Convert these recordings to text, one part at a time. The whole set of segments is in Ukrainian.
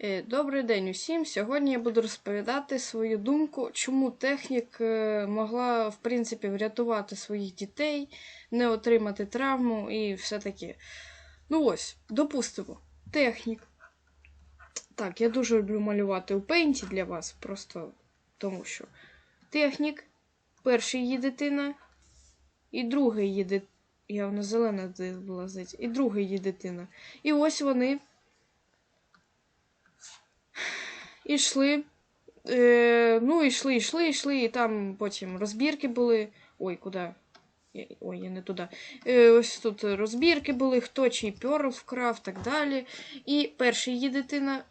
Е, Добрий день усім. Сьогодні я буду розповідати свою думку, чому технік е, могла, в принципі, врятувати своїх дітей, не отримати травму і все таке. Ну ось, допустимо, технік. Так, я дуже люблю малювати у пейнті для вас, просто тому що технік, перший її дитина, і другий її дитина. Я вона зелена була і другий її дитина. І ось вони. І йшли. Е, ну, йшли, йшли, йшли, і там потім розбірки були. Ой, куди? Ой, я не туди. Е, ось тут розбірки були, хто чий перл вкрав, так далі. І перший її дитина.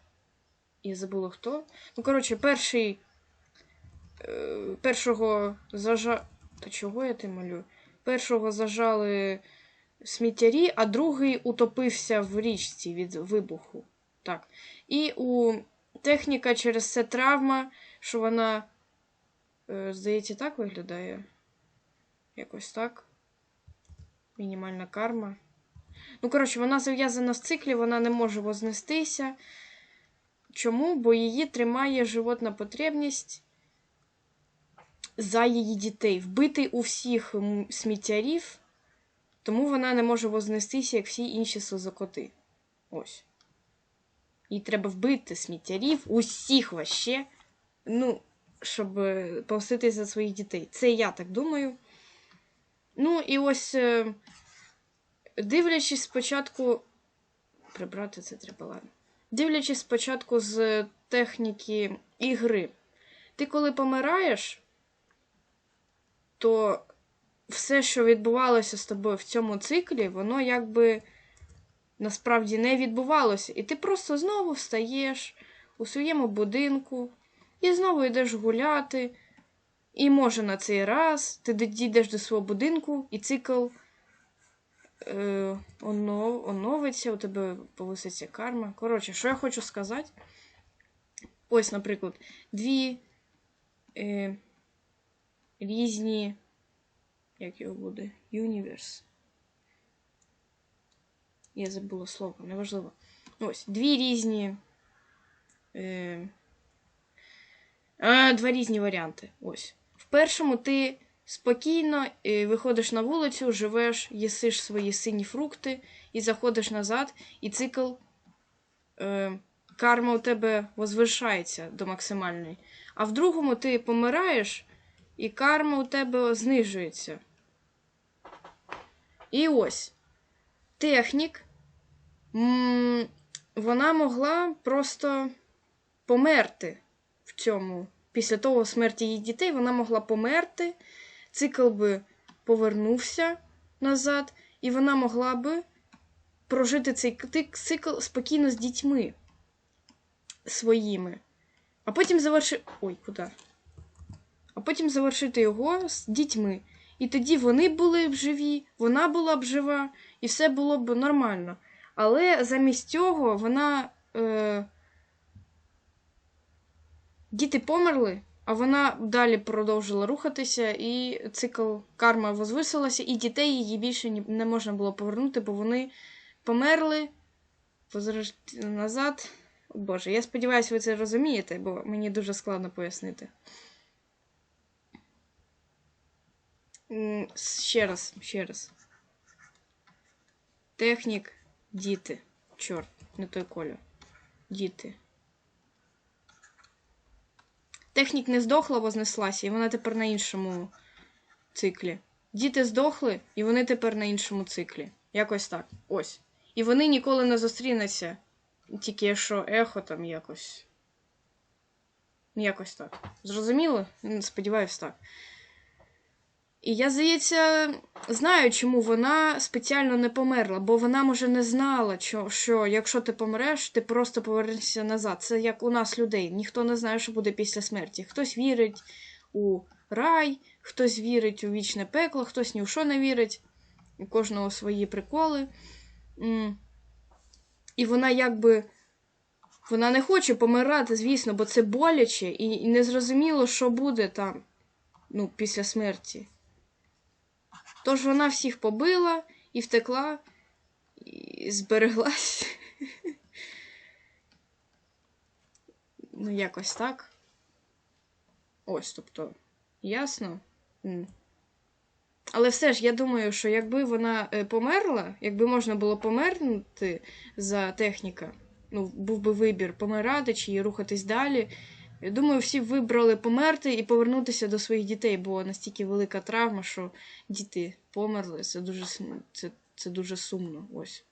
Я забула хто. Ну, коротше, перший. Е, першого зажа. Та чого я ти малюю? Першого зажали сміттярі, а другий утопився в річці від вибуху. Так. І у техніка через це травма, що вона, е, здається, так виглядає. Якось так. Мінімальна карма. Ну, коротше, вона зав'язана в циклі, вона не може вознестися. Чому? Бо її тримає животна потребність за її дітей. Вбитий у всіх сміттярів, тому вона не може вознестися, як всі інші созокоти. Ось. Їй треба вбити сміттярів, усіх ваще, ну, щоб е, помститися за своїх дітей. Це я так думаю. Ну, і ось, е, дивлячись спочатку. Прибрати це треба, ладно. Дивлячись спочатку з техніки ігри, ти коли помираєш, то все, що відбувалося з тобою в цьому циклі, воно якби насправді не відбувалося. І ти просто знову встаєш у своєму будинку і знову йдеш гуляти. І може на цей раз ти дійдеш до свого будинку, і цикл е, онов, оновиться, у тебе повиситься карма. Коротше, що я хочу сказати? Ось, наприклад, дві е, різні. Як його буде? Юніверс. Я забула слово, неважливо. Ось, дві різні. Е, а, два різні варіанти. Ось. В першому ти спокійно е, виходиш на вулицю, живеш, їсиш свої сині фрукти і заходиш назад, і цикл е, карма у тебе возвишається до максимальної. А в другому ти помираєш, і карма у тебе знижується. І ось технік, вона могла просто померти в цьому. Після того смерті її дітей вона могла померти, цикл би повернувся назад, і вона могла би прожити цей цикл спокійно з дітьми своїми. А потім завершити. Ой, куди? А потім завершити його з дітьми. І тоді вони були б живі, вона була б жива, і все було б нормально. Але замість цього вона. Е... Діти померли, а вона далі продовжила рухатися, і цикл карма возвисилася, і дітей її більше не можна було повернути, бо вони померли назад. О, Боже, я сподіваюся, ви це розумієте, бо мені дуже складно пояснити. Ще раз, ще раз. Технік, діти. Чорт, не той колір. Діти. Технік не здохла, вознеслася, і вона тепер на іншому циклі. Діти здохли, і вони тепер на іншому циклі. Якось так. Ось. І вони ніколи не зустрінуться. Тільки якщо ехо там якось. Ну, Якось так. Зрозуміло? Сподіваюсь, так. І я, здається, знаю, чому вона спеціально не померла, бо вона, може, не знала, що, що якщо ти помреш, ти просто повернешся назад. Це як у нас людей. Ніхто не знає, що буде після смерті. Хтось вірить у рай, хтось вірить у вічне пекло, хтось ні в що не вірить. У кожного свої приколи. І вона якби. Вона не хоче помирати, звісно, бо це боляче, і, і незрозуміло, що буде там ну, після смерті. Тож вона всіх побила і втекла, і збереглась. Ну, якось так. Ось, тобто, ясно. Але все ж, я думаю, що якби вона е, померла, якби можна було помернути за техніка, ну, був би вибір помирати чи рухатись далі. Я думаю, всі вибрали померти і повернутися до своїх дітей, бо настільки велика травма, що діти померли. Це дуже, це, це дуже сумно. Ось.